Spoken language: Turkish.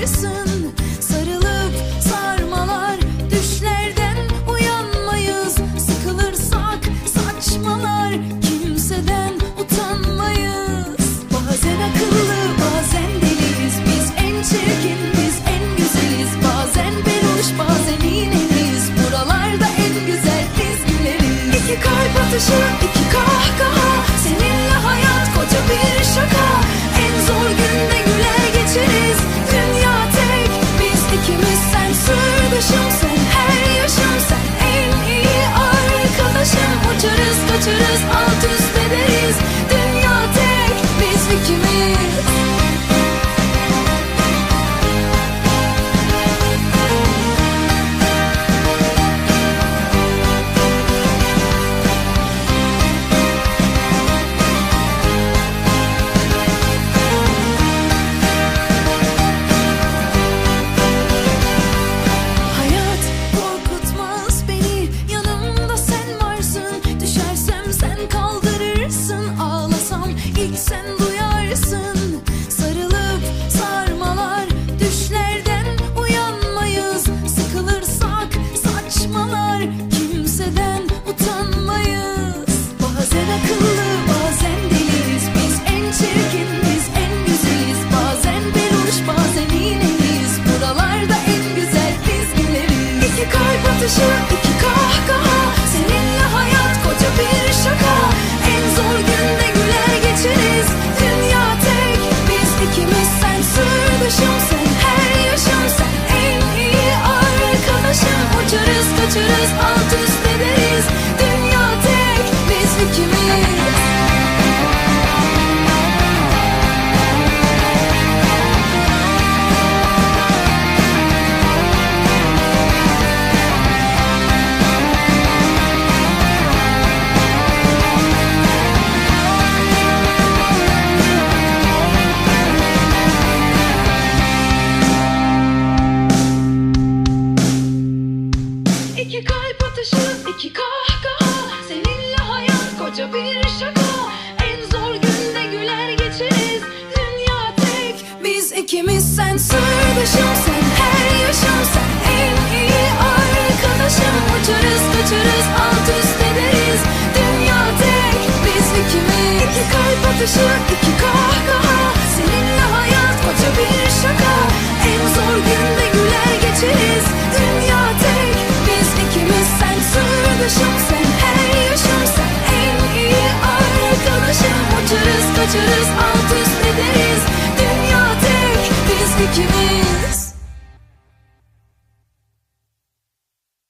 duyarsın Sarılıp sarmalar düşlerden uyanmayız. Sıkılırsak saçmalar kimseden utanmayız. Bazen akıllı bazen deliyiz. Biz en çirkin en güzeliz. Bazen peluş bazen iğneliyiz. Buralarda en güzel güleriz İki kalp atışı kaçarız alt ilk sen duyarsın. Sarılıp sarmalar Düşlerden uyanmayız. Sıkılırsak saçmalar Kimseden utanmayız. Bazen akıllı bazen deliyiz. Biz en çirkin biz en güzeliz Bazen peluş bazen iğneliyiz. Buralarda en güzel biz güleriz İki kalp atışı Uçarız kaçarız alt kalp atışı, iki Seninle hayat koca bir şaka. En zor günde güler geçeriz Dünya tek. Biz ikimiz sen sırdaşım Sen her yaşım en iyi arkadaşım Uçarız kaçarız alt üst ederiz. Dünya tek Biz ikimiz. İki kalp atışı, iki kahkaha